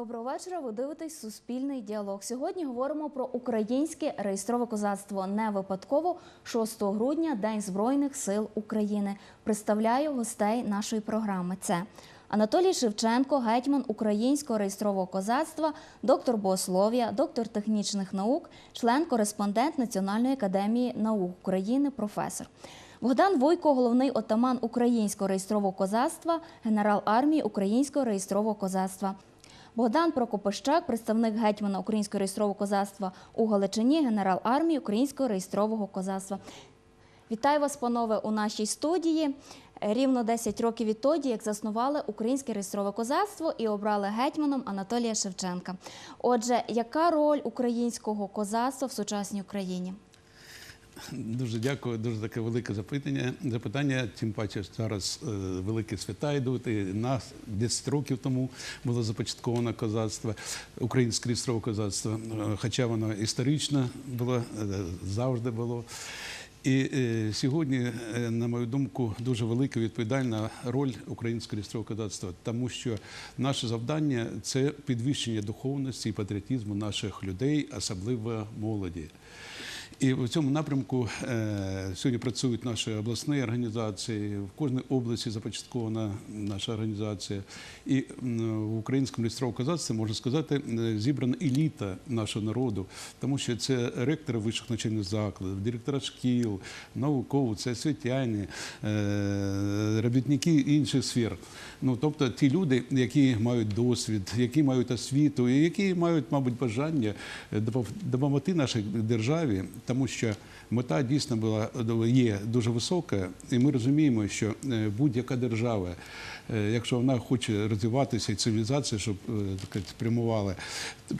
Доброго вечора. Ви дивитесь Суспільний діалог. Сьогодні говоримо про українське реєстрове козацтво. Не випадково 6 грудня День Збройних сил України. Представляю гостей нашої програми. Це Анатолій Шевченко, гетьман українського реєстрового козацтва, доктор богослов'я, доктор технічних наук, член-кореспондент Національної академії наук України, професор. Богдан Войко, головний отаман українського реєстрового козацтва, генерал армії українського реєстрового козацтва. Богдан Прокопищак, представник гетьмана українського реєстрового козацтва у Галичині, генерал армії українського реєстрового козацтва. Вітаю вас, панове, у нашій студії. Рівно 10 років відтоді, як заснували українське реєстрове козацтво і обрали гетьманом Анатолія Шевченка. Отже, яка роль українського козацтва в сучасній Україні? Дуже дякую, дуже таке велике запитання. Запитання, тим паче зараз е, великі свята йдуть. І нас 10 років тому було започатковано козацтво, українське реєстрове козацтво, е, хоча воно історично було, е, завжди було. І сьогодні, на мою думку, дуже велика відповідальна роль українського реєстрового козацтва, тому що наше завдання це підвищення духовності і патріотизму наших людей, особливо молоді. І в цьому напрямку е, сьогодні працюють наші обласні організації. В кожній області започаткована наша організація. І в українському реєстровому козацтві, можна сказати, е, зібрана еліта нашого народу, тому що це ректори вищих навчальних закладів, директора шкіл, науковці, освітяни, е, робітники інших сфер. Ну, тобто ті люди, які мають досвід, які мають освіту, і які мають, мабуть, бажання допомогти нашій державі, тому що мета дійсно була є дуже висока, і ми розуміємо, що е, будь-яка держава, е, якщо вона хоче розвиватися і цивілізація, щоб е, так сказати, прямувала,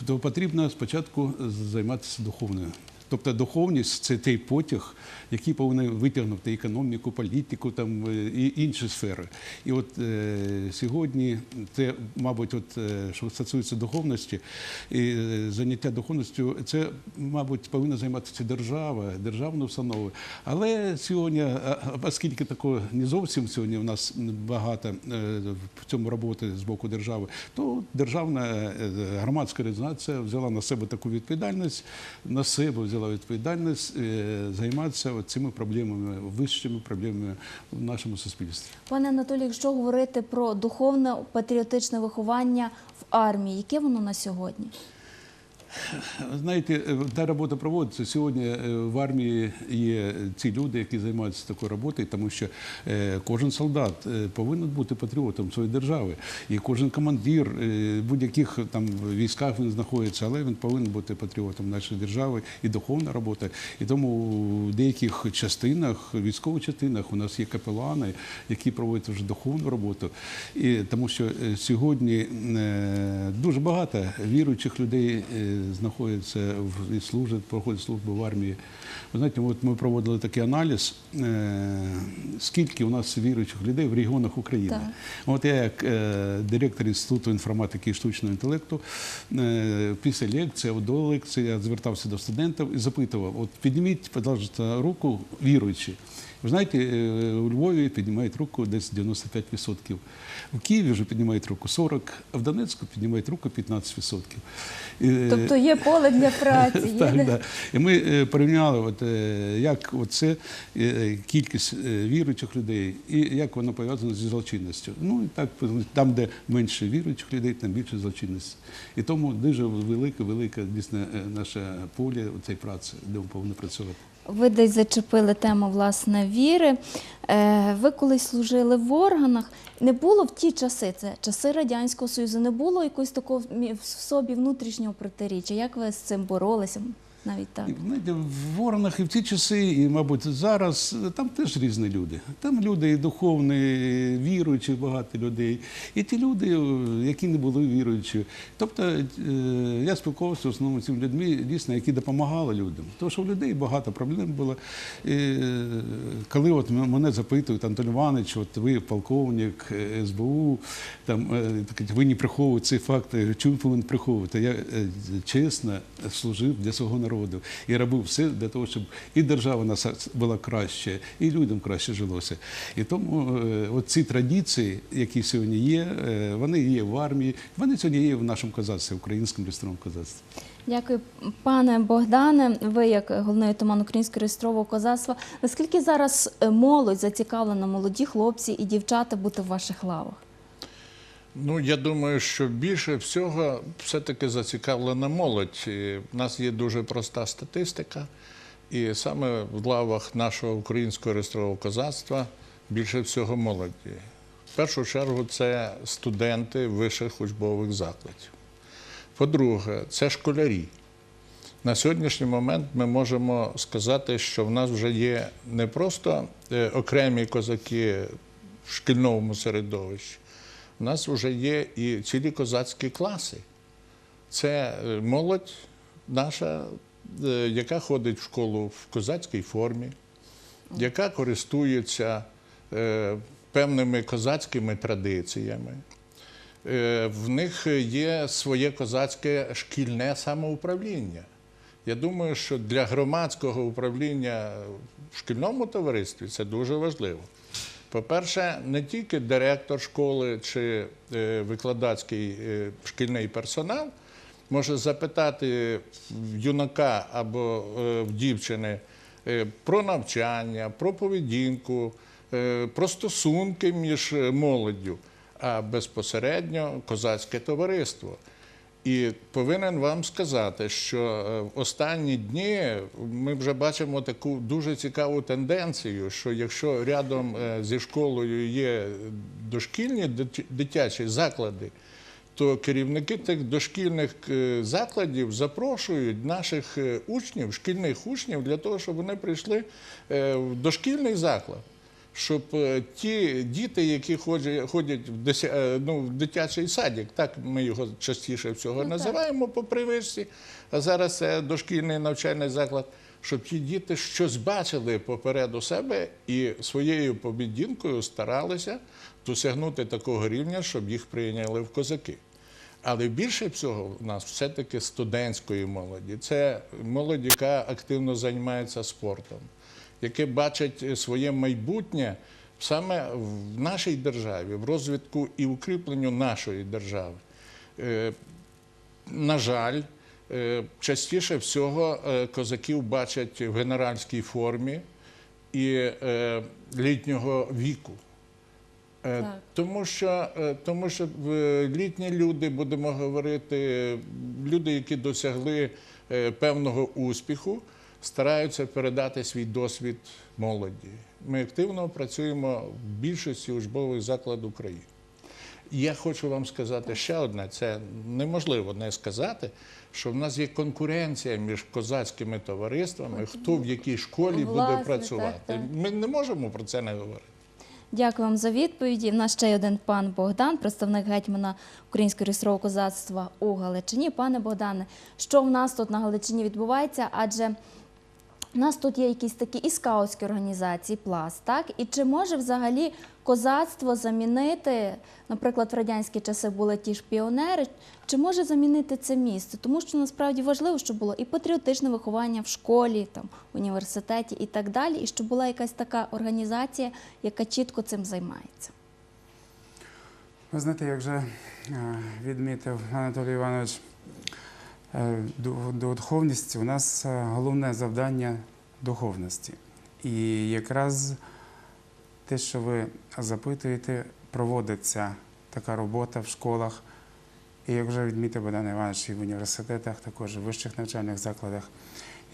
то потрібно спочатку займатися духовною. Тобто духовність це той потяг, який повинен витягнути економіку, політику там е, і інші сфери. І от е, сьогодні це, мабуть, от е, що стосується духовності і е, заняття духовністю, це, мабуть, повинна займатися держава, державна установа. Але сьогодні, оскільки такого не зовсім сьогодні в нас багато в цьому роботи з боку держави, то державна громадська організація взяла на себе таку відповідальність, на себе взяла відповідальність е, займатися цими проблемами, вищими проблемами в нашому суспільстві. Пане Анатолій, якщо говорити про духовне патріотичне виховання в армії, яке воно на сьогодні? Знаєте, е, та робота проводиться сьогодні. е, В армії є ці люди, які займаються такою роботою, тому що е, кожен солдат повинен бути патріотом своєї держави, і кожен командир в будь-яких там військах він знаходиться, але він повинен бути патріотом нашої держави і духовна робота. І тому в деяких частинах, військових частинах, у нас є капелани, які проводять вже духовну роботу. І тому що сьогодні дуже багато віруючих людей знаходяться і служать, проходять службу в армії. Ви знаєте, от ми проводили такий аналіз, е, скільки у нас віруючих людей в регіонах України. Так. От я, як е, директор Інституту інформатики і штучного інтелекту, е, після лекції, або до лекції я звертався до студентів і запитував: от підніміть, будь ласка, руку віруючі. Ви знаєте, е, у Львові піднімають руку десь 95%. В Києві вже піднімають руку 40%, а в Донецьку піднімають руку 15%. Е, Тобто є поле для праці, є так, де- І ми е, порівняли, от, як це кількість віруючих людей і як воно пов'язано зі злочинністю. Ну і так там, де менше віруючих людей, там більше злочинності. І тому дуже велика, велика дійсно е, наша поле цієї праці, де ми повинні працювати. Ви десь зачепили тему власне віри. Е, Ви колись служили в органах. Не було в ті часи, це часи Радянського Союзу, не було якогось такого в собі внутрішнього протиріччя. Як ви з цим боролися? Навіть так. І, знаєте, в органах і в ті часи, і, мабуть, зараз там теж різні люди. Там люди і духовні, і віруючі, багато людей, і ті люди, які не були віруючі. Тобто е, я спілкувався в основному цими людьми, дійсно, які допомагали людям. Тому що у людей багато проблем було. І, коли от мене запитують, Антон Іванович, от ви полковник е, СБУ, там е, ви не приховуєте ці факти, чому ви повинні приховувати? Я чесно служив для свого народу. Народу і робив все для того, щоб і держава наша була краще, і людям краще жилося. І тому е, ці традиції, які сьогодні є, е, вони є в армії, вони сьогодні є в нашому козацтві, українському реєстровому козацтві. Дякую, пане Богдане. Ви, як головний отаман українського реєстрового козацтва, наскільки зараз е, молодь зацікавлена, молоді хлопці і дівчата бути в ваших лавах? Ну, я думаю, що більше всього все-таки зацікавлена молодь. І В нас є дуже проста статистика, і саме в лавах нашого українського реєстрового козацтва більше всього молоді. В першу чергу це студенти вищих учбових закладів. По-друге, це школярі. На сьогоднішній момент ми можемо сказати, що в нас вже є не просто е, окремі козаки в шкільному середовищі, у нас вже є і цілі козацькі класи. Це е, молодь наша, е, яка ходить в школу в козацькій формі, яка користується е, певними козацькими традиціями. В них є своє козацьке шкільне самоуправління. Я думаю, що для громадського управління в шкільному товаристві це дуже важливо. По-перше, не тільки директор школи чи е, викладацький е, шкільний персонал може запитати в юнака або е, в дівчини про навчання, про поведінку, про стосунки між молоддю, а безпосередньо козацьке товариство. І повинен вам сказати, що е, в останні дні ми вже бачимо таку дуже цікаву тенденцію, що якщо рядом е, зі школою є дошкільні дитячі заклади, то керівники тих дошкільних е, закладів запрошують наших учнів, шкільних учнів, для того, щоб вони прийшли в дошкільний заклад. Щоб е, ті діти, які ходять, в, деся- е, ну, в дитячий садик, так ми його частіше всього Ну, так. називаємо по привичці, а зараз це дошкільний навчальний заклад, щоб ті діти щось бачили попереду себе і своєю поведінкою старалися досягнути такого рівня, щоб їх прийняли в козаки. Але більше всього в нас все-таки студентської молоді. Це молодь, яка активно займається спортом, яке бачить своє майбутнє саме в нашій державі, в розвитку і укріпленню нашої держави. Е, На жаль, е, частіше всього е, козаків бачать в генеральській формі і е, літнього віку. Е, Так. Тому що, е, тому що е, літні люди, будемо говорити, люди, які досягли е, певного успіху, стараються передати свій досвід молоді. Ми активно працюємо в більшості учбових закладів України. Я хочу вам сказати ще одне: це неможливо не сказати, що в нас є конкуренція між козацькими товариствами, хто в якій школі буде працювати. так, так. Ми не можемо про це не говорити. Дякую вам за відповіді. В нас ще один пан Богдан, представник гетьмана Українського реєстрового козацтва у Галичині. Пане Богдане, що в нас тут на Галичині відбувається? Адже у нас тут є якісь такі і скаутські організації, пласт, так? І чи може взагалі козацтво замінити, наприклад, в радянські часи були ті ж піонери, чи може замінити це місце? Тому що насправді важливо, щоб було і патріотичне виховання в школі, там, університеті і так далі, і щоб була якась така організація, яка чітко цим займається. Ви знаєте, як вже е, відмітив Анатолій Іванович, е, до у нас е, головне завдання духовності. І якраз те, що ви запитуєте, проводиться така робота в школах. І як вже відмітив Богдан Іванович, і в університетах, також в вищих навчальних закладах.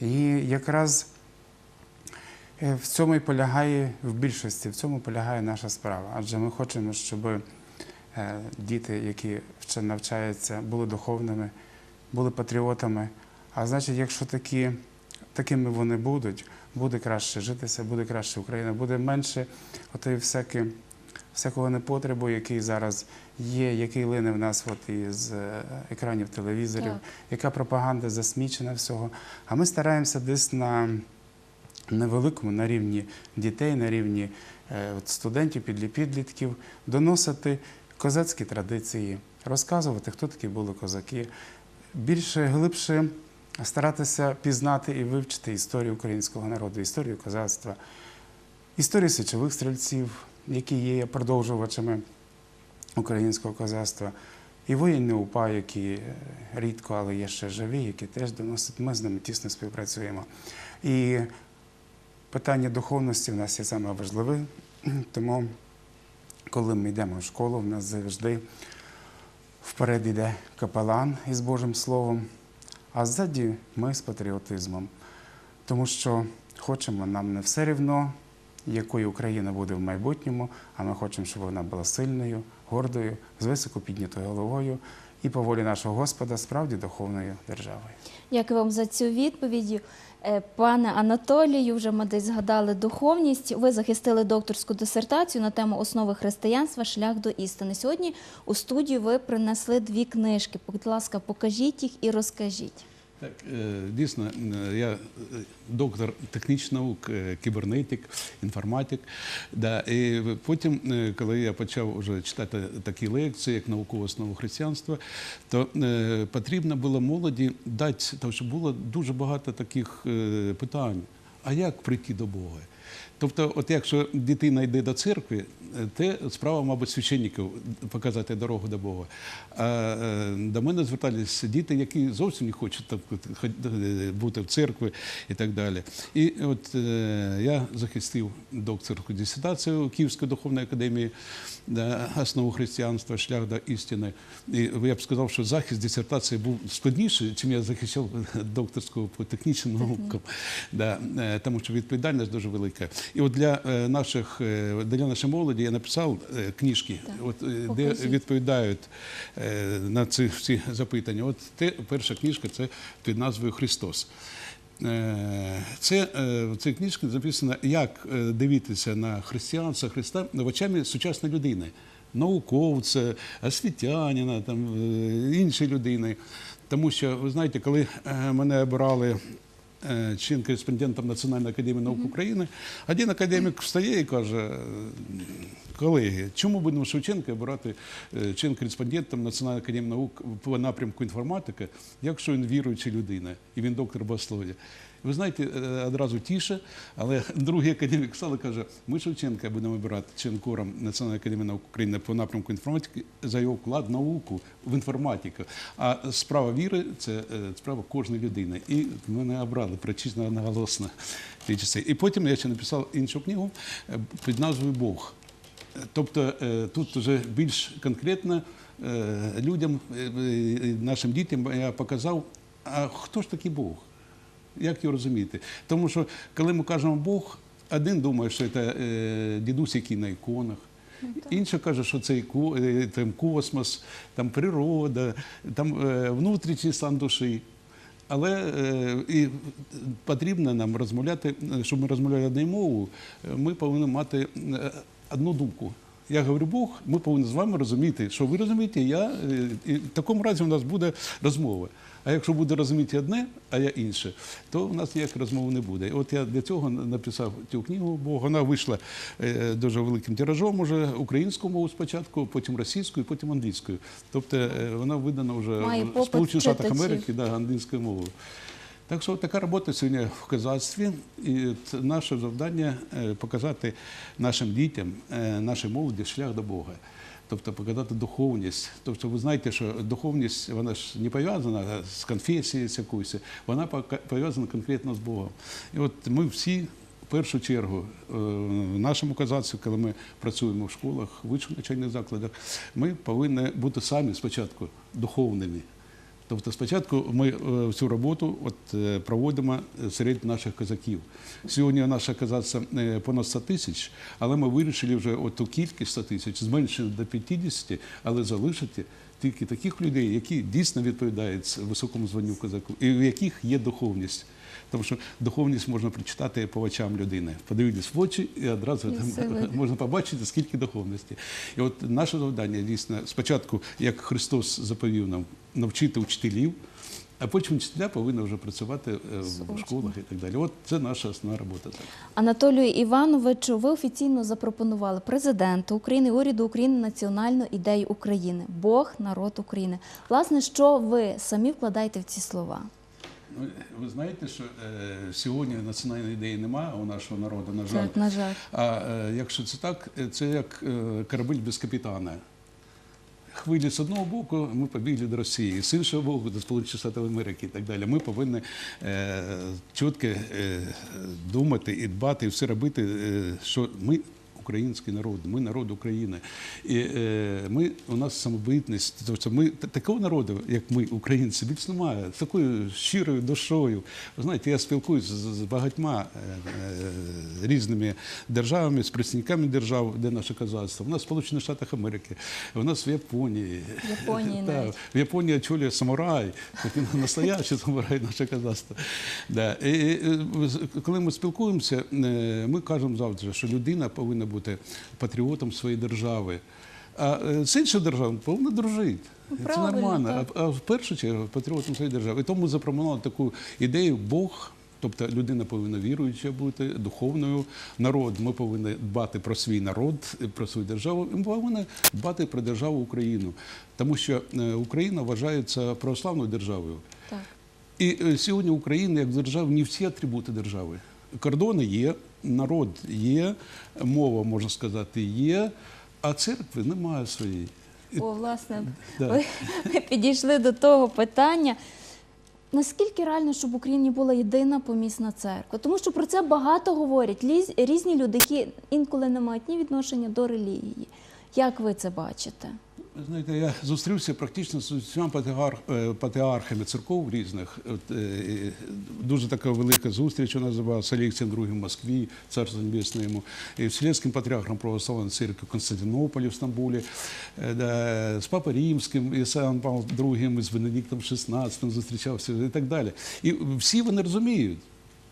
І якраз е, в цьому і полягає в більшості, в цьому полягає наша справа. Адже ми хочемо, щоб діти, які ще навчаються, були духовними, були патріотами. А значить, якщо такі, такими вони будуть, буде краще житися, буде краще Україна, буде менше отої всякі, всякого непотребу, який зараз є, який лине в нас от із е, екранів телевізорів, Так. яка пропаганда засмічена всього. А ми стараємося десь на невеликому, на рівні дітей, на рівні е, от студентів, підлі- підлітків, доносити козацькі традиції, розказувати, хто такі були козаки, більше, глибше старатися пізнати і вивчити історію українського народу, історію козацтва, історію січових стрільців, які є продовжувачами українського козацтва, і воїни УПА, які рідко, але є ще живі, які теж доносять. Ми з ними тісно співпрацюємо. І питання духовності в нас є саме важливе, тому коли ми йдемо в школу, в нас завжди вперед йде капелан із Божим Словом, а ззаді ми з патріотизмом. Тому що хочемо нам не все рівно, якою Україна буде в майбутньому, а ми хочемо, щоб вона була сильною, гордою, з високо піднятою головою і по волі нашого Господа справді духовною державою. Дякую вам за цю відповідь. Е, Пане Анатолію, вже ми десь згадали духовність. Ви захистили докторську дисертацію на тему основи християнства Шлях до істини. Сьогодні у студію ви принесли дві книжки. Будь ласка, покажіть їх і розкажіть. Так, е, дійсно, е, я е, доктор технічних наук, кібернетик, інформатик. Да, і потім, коли я почав вже читати такі лекції, як наукова основа християнства, то потрібно було молоді дати, тому що було дуже багато таких питань. А як прийти до Бога? Тобто, от якщо дитина йде до церкви, е, це справа, мабуть, священників показати дорогу до Бога. А е, до мене зверталися діти, які зовсім не хочуть ход- е, бути в церкві і так далі. І от е, я захистив докторську дисертацію Київської духовної академії да, основу християнства, шлях до істини. І я б сказав, що захист дисертації був складніший, чим я захищав докторську по технічним наукам. Да, тому що відповідальність дуже велика. І от для е, наших е, для нашої молоді я написав е, книжки, от, де відповідають на ці всі запитання. От те, перша книжка це під назвою Христос. Це в цій книжці записано, як дивитися на християнства Христа очами сучасної людини, науковця, освітянина, там, іншої людини. Тому що, ви знаєте, коли мене обирали чин кореспондентом Національної академії наук України, один академік встає і каже: колеги, чому будемо Шевченка обирати е, чин кореспондентом Національної академії наук по напрямку інформатики, якщо він віруюча людина і він доктор богослов'я? Ви знаєте, е, одразу тіше, але другий академік став каже, ми Шевченка будемо обирати чин кором Національної академії наук України по напрямку інформатики за його вклад в науку в інформатику. А справа віри це е, справа кожної людини. І мене обрали причина одноголосно. в ті часи. І потім я ще написав іншу книгу е, під назвою Бог. Тобто тут вже більш конкретно людям, нашим дітям я показав, а хто ж такий Бог? Як його розуміти? Тому що коли ми кажемо Бог, один думає, що це е, дідусь, який на іконах. Інший каже, що це е, там космос, там природа, там е, внутрішній стан душі. Але і потрібно нам розмовляти, щоб ми розмовляли однією мовою, е, ми повинні мати одну думку. Я говорю Бог, ми повинні з вами розуміти, що ви розумієте, я е, і в такому разі у нас буде розмова. А якщо буде розуміти одне, а я інше, то у нас ніякої розмови не буде. От я для цього написав цю книгу, бо вона вийшла е, дуже великим тиражом уже українською мовою спочатку, потім російською, потім англійською. Тобто е, вона видана вже в Сполучених Штатах. Америки да, англійською мовою. Так що така робота сьогодні в козацтві, і наше завдання е, показати нашим дітям, е, нашій молоді шлях до Бога. Тобто показати духовність. Тобто ви знаєте, що духовність вона ж не пов'язана з конфесією з якоюсь, вона пов'язана конкретно з Богом. І от ми всі в першу чергу е, в нашому козацтві, коли ми працюємо в школах, в вищих навчальних закладах, ми повинні бути самі спочатку духовними. Тобто спочатку ми е, цю роботу от, е, проводимо серед наших козаків. Сьогодні наша казаця е, понад 100 тисяч, але ми вирішили вже ту кількість 100 тисяч зменшити до 50, але залишити тільки таких людей, які дійсно відповідають високому званню козаку, і в яких є духовність. Тому що духовність можна прочитати по очам людини. Подивитись в очі і одразу там можна побачити, скільки духовності. І от наше завдання дійсно спочатку, як Христос заповів нам, навчити вчителів, а потім вчителя повинні вже працювати е, в школах і так далі. От це наша основна робота. Анатолію Івановичу, ви офіційно запропонували президенту України, уряду України національну ідею України Бог, народ України. Власне, що ви самі вкладаєте в ці слова? Ну, Ви знаєте, що е, сьогодні національної ідеї немає у нашого народу, на жаль. Так, на жаль. А е, якщо це так, е, це як е, корабель без капітана. Хвилі з одного боку, ми побігли до Росії, з іншого боку, до Сполучених Штатів Америки і так далі. Ми повинні е, чітко е, думати і дбати, і все робити, е, що ми. Український народ, ми народ України. І е, ми, у нас самобитність, тобто ми такого народу, як ми, українці, більш немає. З такою щирою душою. Ви знаєте, я спілкуюся з, багатьма е, е, різними державами, з представниками держав, де наше козацтво. У нас в Сполучених Штатах Америки, у нас в Японії. В Японії навіть. в Японії очолює самурай, настоящий самурай наше козацтво. Да. І, і, коли ми спілкуємося, е, ми кажемо завжди, що людина повинна бути патріотом своєї держави. А е, з іншою державою повинна дружити. Ну, Це нормально. так. А, а в першу чергу патріотом своєї держави. І тому запропонували таку ідею Бог. Тобто людина повинна віруюча бути, духовною. Народ, ми повинні дбати про свій народ, про свою державу. Ми повинні дбати про державу Україну. Тому що е, Україна вважається православною державою. Так. І е, сьогодні Україна як держава не всі атрибути держави. Кордони є, народ є, мова, можна сказати, є, а церкви немає своєї. О, власне, Да. ви, ви підійшли до того питання. Наскільки реально, щоб в Україні була єдина помісна церква? Тому що про це багато говорять різні люди, які інколи не мають ні відношення до релігії. Як ви це бачите? Знаєте, я зустрівся практично з усіма е, патріархами церков різних. Е, дуже така велика зустріч у нас була Олексієм II в Москві, царство небесне йому, і Вселенським патріархом православної церкви Константинополі в Стамбулі, е, з Папою Римським, і Ісаєм Павлом II, і з Бенедиктом XVI зустрічався і так далі. І всі вони розуміють,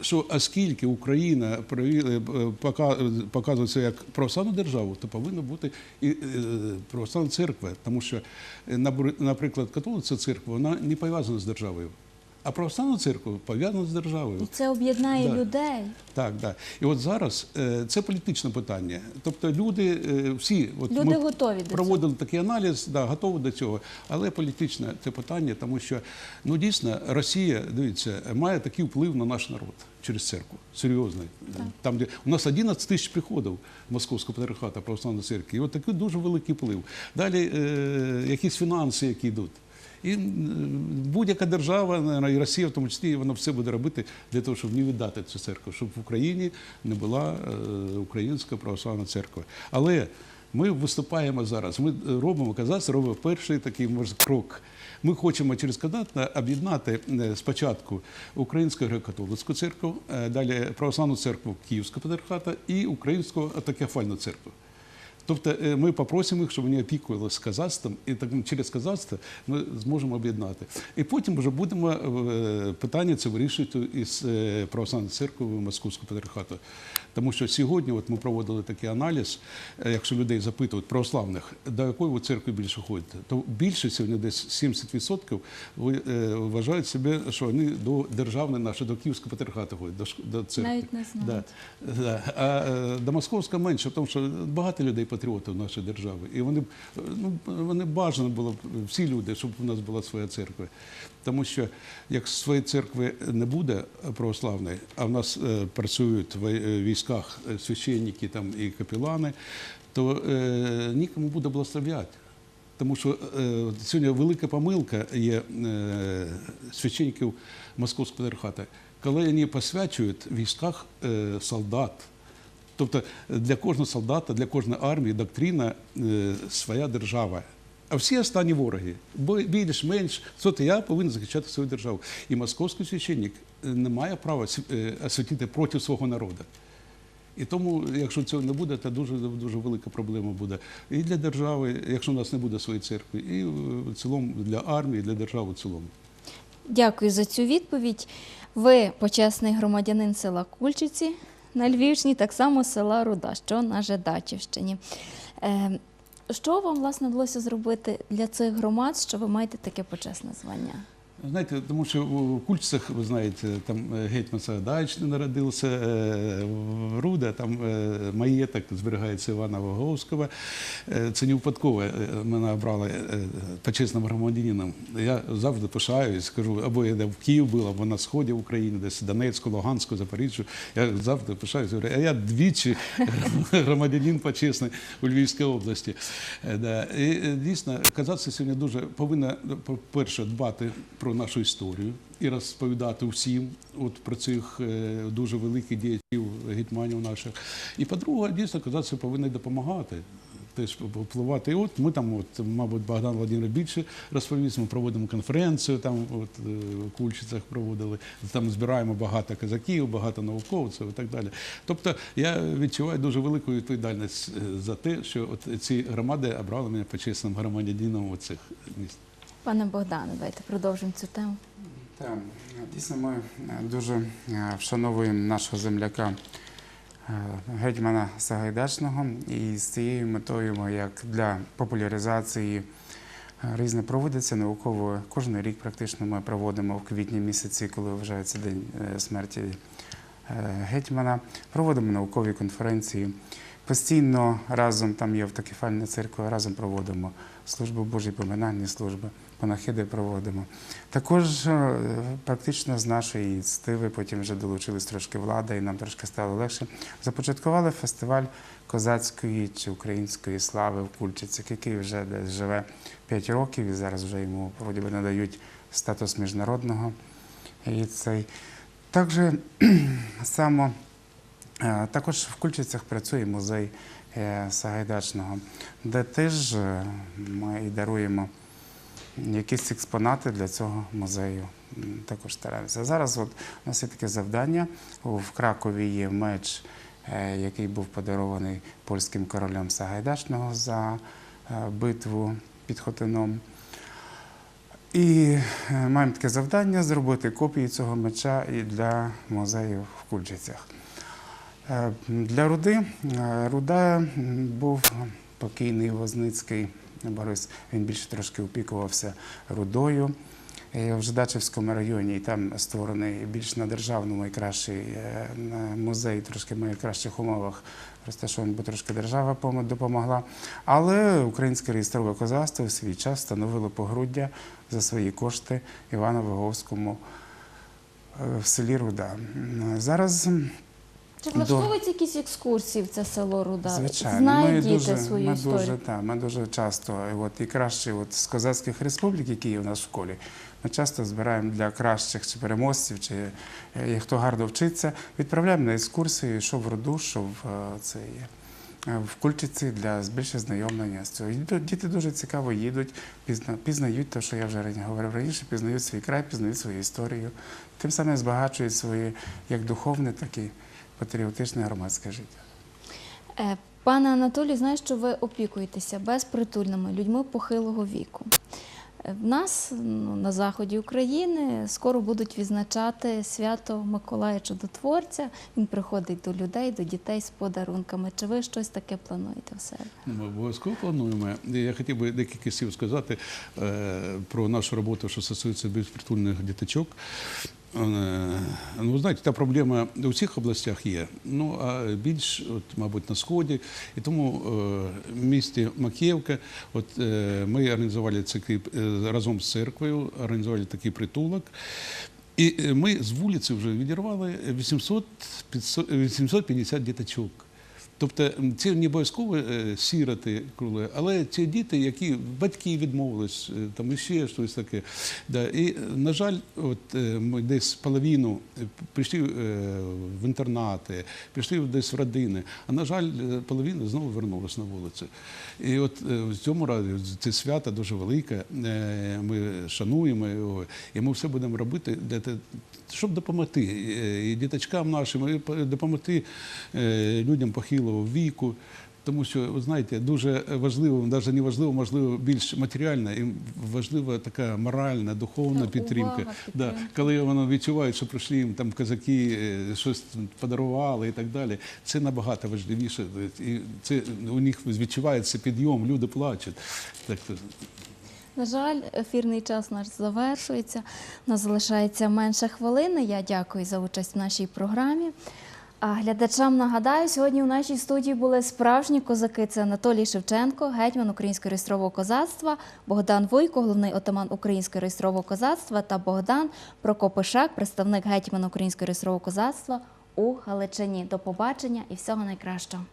що оскільки Україна прові- е, пока- показується як православну державу, то повинна бути і е, православна церква, тому що, е, наприклад, католицька церква вона не пов'язана з державою, а православна церква пов'язана з державою. І це об'єднає Да. людей. Так, так. І от зараз е, це політичне питання. Тобто люди е, всі, от Люди ми готові до цього. проводили такий аналіз, да, готові до цього, але політичне це питання, тому що ну дійсно Росія, дивіться, має такий вплив на наш народ через церкву. Серйозний. Там, де у нас 11 тисяч приходів Московського патріархату православної церкви. І от такий дуже великий вплив. Далі е, якісь фінанси, які йдуть. І будь-яка держава, і Росія в тому числі, вона все буде робити для того, щоб не віддати цю церкву, щоб в Україні не була е, українська православна церква. Але ми виступаємо зараз. Ми робимо казацтво, робимо перший такий може крок. Ми хочемо через казацтво об'єднати е, спочатку Українську греко-католицьку церкву, е, далі православну церкву Київського патріархату і Українську автокефальну церкву. Тобто е, ми попросимо їх, щоб вони опікувалися казацтвом, і так через казацтво ми зможемо об'єднати. І потім вже будемо е, питання це вирішувати із е, православною церквою Московського патріархату. Тому що сьогодні от ми проводили такий аналіз, якщо людей запитують православних, до якої ви церкви більше ходите, то більше сьогодні десь 70% е, вважають себе, що вони до державної нашої, до Київського патріархату ходять, до, церкви. Навіть не знають. Да. А до Московська менше, тому що багато людей патріотів нашої держави. І вони, ну, вони бажано було всі люди, щоб у нас була своя церква. Тому що як своєї церкви не буде православної, а в нас е, працюють в е, військах е, священники там, і капелани, то е, нікому буде благословляти. Тому що е, сьогодні велика помилка є е, священників Московського патріархату, коли вони посвячують в військах е, солдат. Тобто для кожного солдата, для кожної армії доктрина е, своя держава. А всі останні вороги, більш-менш, тобто я повинен захищати свою державу. І московський священник е, не має права е, освятити проти свого народу. І тому, якщо цього не буде, то дуже дуже велика проблема буде і для держави, якщо у нас не буде своєї церкви, і в цілому для армії, для держави в цілому. Дякую за цю відповідь. Ви почесний громадянин села Кульчиці на Львівщині, так само села Руда, що на Жедачівщині. Е, Що вам власне вдалося зробити для цих громад, що ви маєте таке почесне звання? Знаєте, тому що у Кульчицях, ви знаєте, там е, гетьман Сагайдачний народився, е, в Руда, там е, маєток зберігається Івана Воговського. Це не випадково мене обрали почесним громадянином. Я завжди пишаюсь, скажу, або я в Київ був, або на сході України, десь Донецьку, Луганську, Запоріжжю. Я завжди пишаюсь, говорю, а я двічі громадянин почесний у Львівській області. Дійсно казацтво сьогодні дуже повинна, по-перше, дбати про нашу історію і розповідати всім от про цих е, дуже великих діячів гетьманів наших. І по-друге, дійсно казацтво повинні допомагати. Теж впливати. І от ми там, от, мабуть, Богдан Володимир більше розповість, ми проводимо конференцію, там от, е, в Кульчицях проводили, там збираємо багато казаків, багато науковців і так далі. Тобто я відчуваю дуже велику відповідальність е, за те, що от ці громади обрали мене почесним громадянином оцих міст. Пане Богдане, давайте продовжимо цю тему. Так, дійсно, ми е, дуже е, вшановуємо нашого земляка е, гетьмана Сагайдачного і з цією метою, як для популяризації різне проводиться науково. Кожен рік практично ми проводимо в квітні місяці, коли вважається день смерті гетьмана. Проводимо наукові конференції. Постійно разом там є автокефальна церква, разом проводимо службу Божої поминальні служби, панахиди проводимо. Також е, практично з нашої ініціативи, потім вже долучились трошки влада, і нам трошки стало легше. Започаткували фестиваль козацької чи української слави в Кульчицях, який вже десь живе 5 років, і зараз вже йому вроді би надають статус міжнародного. І цей. Також само Е, Також в Кульчицях працює музей е, Сагайдачного, де теж ми і даруємо якісь експонати для цього музею. Також стараємося. Зараз у нас є таке завдання. В Кракові є меч, е, який був подарований польським королем Сагайдачного за е, битву під Хотином. І е, маємо таке завдання зробити копії цього меча і для музею в Кульчицях. Для Руди Руда був покійний Возницький Борис. Він більше трошки опікувався рудою е, в Жидачівському районі. І там створений більш на державному і кращий е, музей, трошки в найкращих умовах розташований, бо трошки держава допомогла. Але українське реєстрове козацтво в свій час встановило погруддя за свої кошти Івану Виговському е, в селі Руда. Зараз Чи влаштовуються якісь екскурсії в це село Руда? Звичайно, Знають ми діти дуже, свою ми історію? дуже, та, ми дуже часто, і от і краще от з козацьких республік, які є у нас в школі, ми часто збираємо для кращих чи переможців, чи е, хто гарно вчиться, відправляємо на екскурсії, що в роду, що в е, це є. е, В Кульчиці для більше знайомлення з цього. Діти дуже цікаво їдуть, пізна- пізнають те, що я вже говорив раніше, пізнають свій край, пізнають свою історію. Тим самим збагачують своє як духовне, так і патріотичне громадське життя. Е, Пане Анатолій, знаю, що ви опікуєтеся безпритульними людьми похилого віку. Е, В нас ну, на заході України скоро будуть відзначати свято Миколая Чудотворця. Він приходить до людей, до дітей з подарунками. Чи ви щось таке плануєте в себе? Ми обов'язково плануємо. Я хотів би декілька слів сказати е, про нашу роботу, що стосується безпритульних діточок. Е, Ну, знаєте, та проблема у всіх областях є. Ну а більш, от, мабуть, на сході. І тому е, в місті Макіївка, от е, ми організували такий разом з церквою, організували такий притулок. І ми з вулиці вже відірвали 800, 500, 850 діточок. Тобто це не обов'язково е, сіроти, коли, але це діти, які батьки відмовились, е, там і ще щось таке. Да. І, е, на жаль, от ми десь половину прийшли в інтернати, пішли десь в родини, а на жаль, половина знову вернулася на вулицю. І от в цьому разі це свято дуже велике. Ми шануємо його, і ми все будемо робити для те, щоб допомогти і діточкам нашим, і допомогти людям похилого віку. Тому що, ви знаєте, дуже важливо, навіть не важливо, можливо, більш матеріальна, і важлива така моральна, духовна Так, підтримка. увага, Да, коли вони відчувають, що прийшли їм там козаки, е, щось подарували і так далі. Це набагато важливіше. І це у них відчувається підйом, люди плачуть. Так, На жаль, ефірний час наш завершується. У нас залишається менше хвилини. Я дякую за участь в нашій програмі. А глядачам нагадаю, сьогодні у нашій студії були справжні козаки. Це Анатолій Шевченко, гетьман Українського реєстрового козацтва, Богдан Вуйко, головний отаман Українського реєстрового козацтва та Богдан Прокопишак, представник гетьмана Українського реєстрового козацтва у Галичині. До побачення і всього найкращого.